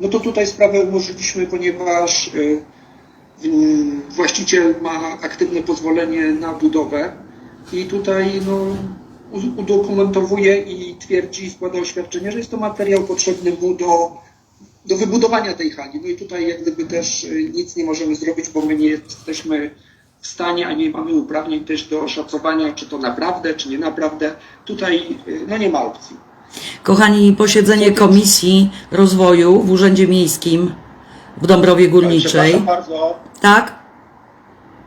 no to tutaj sprawę umorzyliśmy, ponieważ y, mm, właściciel ma aktywne pozwolenie na budowę i tutaj no, udokumentowuje i twierdzi, składa oświadczenie, że jest to materiał potrzebny mu do, do wybudowania tej hali. No i tutaj jak gdyby też y, nic nie możemy zrobić, bo my nie jesteśmy w stanie, a nie mamy uprawnień też do oszacowania, czy to naprawdę, czy nie naprawdę. Tutaj y, no nie ma opcji. Kochani, posiedzenie Komisji Rozwoju w Urzędzie Miejskim w Dąbrowie Górniczej. Bardzo. Tak?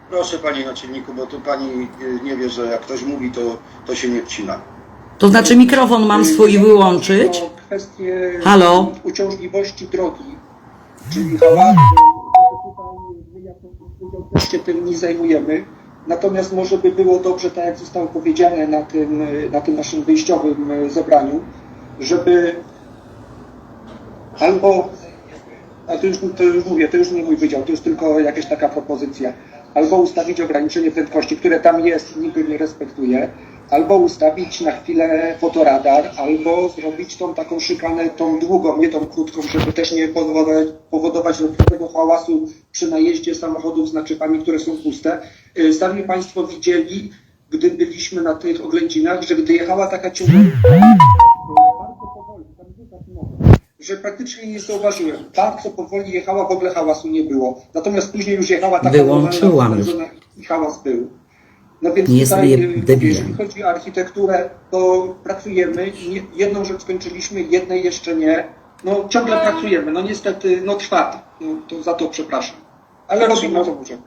Proszę Panie Naczelniku, bo tu Pani y, nie wie, że jak ktoś mówi, to, to się nie wcina. To znaczy mikrofon mam swój wyłączyć? O kwestię Halo? uciążliwości drogi, czyli hałasu. My jako się tym nie zajmujemy. Natomiast może by było dobrze, tak jak zostało powiedziane na tym, na tym naszym wyjściowym zebraniu, żeby albo, a to już, to już mówię, to już nie mój wydział, to już tylko jakaś taka propozycja, albo ustawić ograniczenie prędkości, które tam jest i nikt nie respektuje, albo ustawić na chwilę fotoradar, albo zrobić tą taką szykanę, tą długą, nie tą krótką, żeby też nie powodować, powodować tego hałasu przy najeździe samochodów z naczepami, które są puste. Y, Sami Państwo widzieli, gdy byliśmy na tych oględzinach, że gdy jechała taka ciągłówka, bardzo powoli, tam rzucać mogę, że praktycznie nie zauważyłem. Bardzo powoli jechała, w ogóle hałasu nie było. Natomiast później już jechała taka Wyłączyłam normalna i hałas był. No więc Nie tutaj, jestem y, debilem. jeżeli chodzi o architekturę, to pracujemy. Nie- Jedną rzecz skończyliśmy, jednej jeszcze nie. No ciągle pracujemy. No niestety, no trwa. No, to za to przepraszam. Ale robimy co możemy.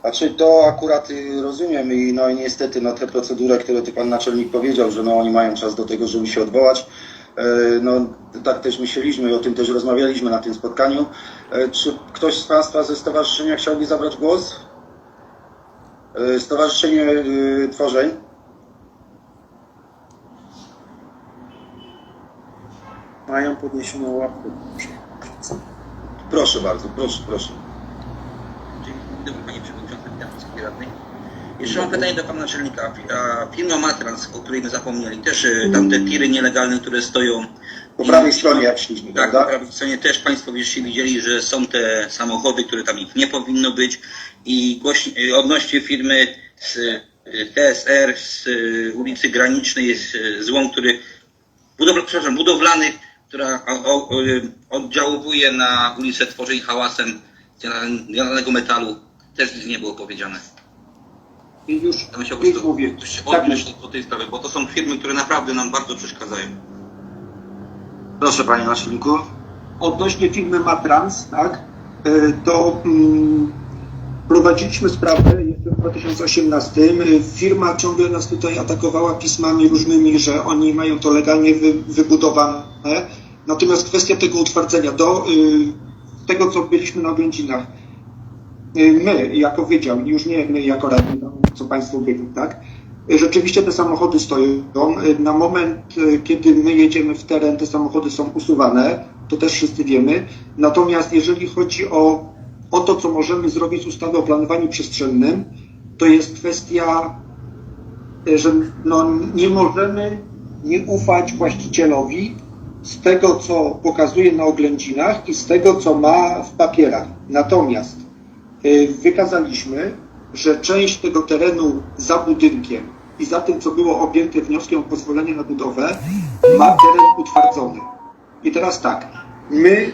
Znaczy to akurat y, rozumiem i no i niestety no te procedury, które tu Pan Naczelnik powiedział, że no oni mają czas do tego, żeby się odwołać. E, No tak też myśleliśmy i o tym też rozmawialiśmy na tym spotkaniu. E, Czy ktoś z Państwa ze stowarzyszenia chciałby zabrać głos? E, Stowarzyszenie Tworzeń. Mają podniesioną łapkę. Proszę bardzo, proszę, proszę. Dzień dobry Panie Przewodniczący, witam Radnej. Jeszcze mam pytanie do Pana Naczelnika. A Firma Matrans, o której my zapomnieli, też y, tam te tiry nielegalne, które stoją... Po prawej stronie jak szliśmy, Tak, po prawda? prawej stronie też Państwo wiecie, widzieli, że są te samochody, które tam ich nie powinno być i y, odnośnie firmy z y, TSR z y, ulicy Granicznej z y, złą, który budowla, przepraszam, budowlany, która o, o, y, oddziałuje na ulicę Tworzeń hałasem zjadanego metalu, też nic nie było powiedziane. I już, Ja już prostu mówię. coś się Tak, odnieść do tej sprawy, bo to są firmy, które naprawdę nam bardzo przeszkadzają. Proszę Panie Naczelniku. odnośnie firmy Matrans, tak, y, to mm, prowadziliśmy sprawę jeszcze w 2018. Y, Firma ciągle nas tutaj atakowała pismami różnymi, że oni mają to legalnie wy, wybudowane. Natomiast kwestia tego utwardzenia, do y, tego co byliśmy na oględzinach, y, my jako wydział, już nie my jako radni, no, co Państwo byli, tak? Y, Rzeczywiście te samochody stoją. Y, Na moment, y, kiedy my jedziemy w teren, te samochody są usuwane, to też wszyscy wiemy. Natomiast jeżeli chodzi o, o to, co możemy zrobić z ustawy o planowaniu przestrzennym, to jest kwestia, y, że no, nie możemy nie ufać właścicielowi z tego, co pokazuje na oględzinach i z tego, co ma w papierach. Natomiast y, wykazaliśmy, że część tego terenu za budynkiem i za tym, co było objęte wnioskiem o pozwolenie na budowę, ma teren utwardzony. I teraz tak, my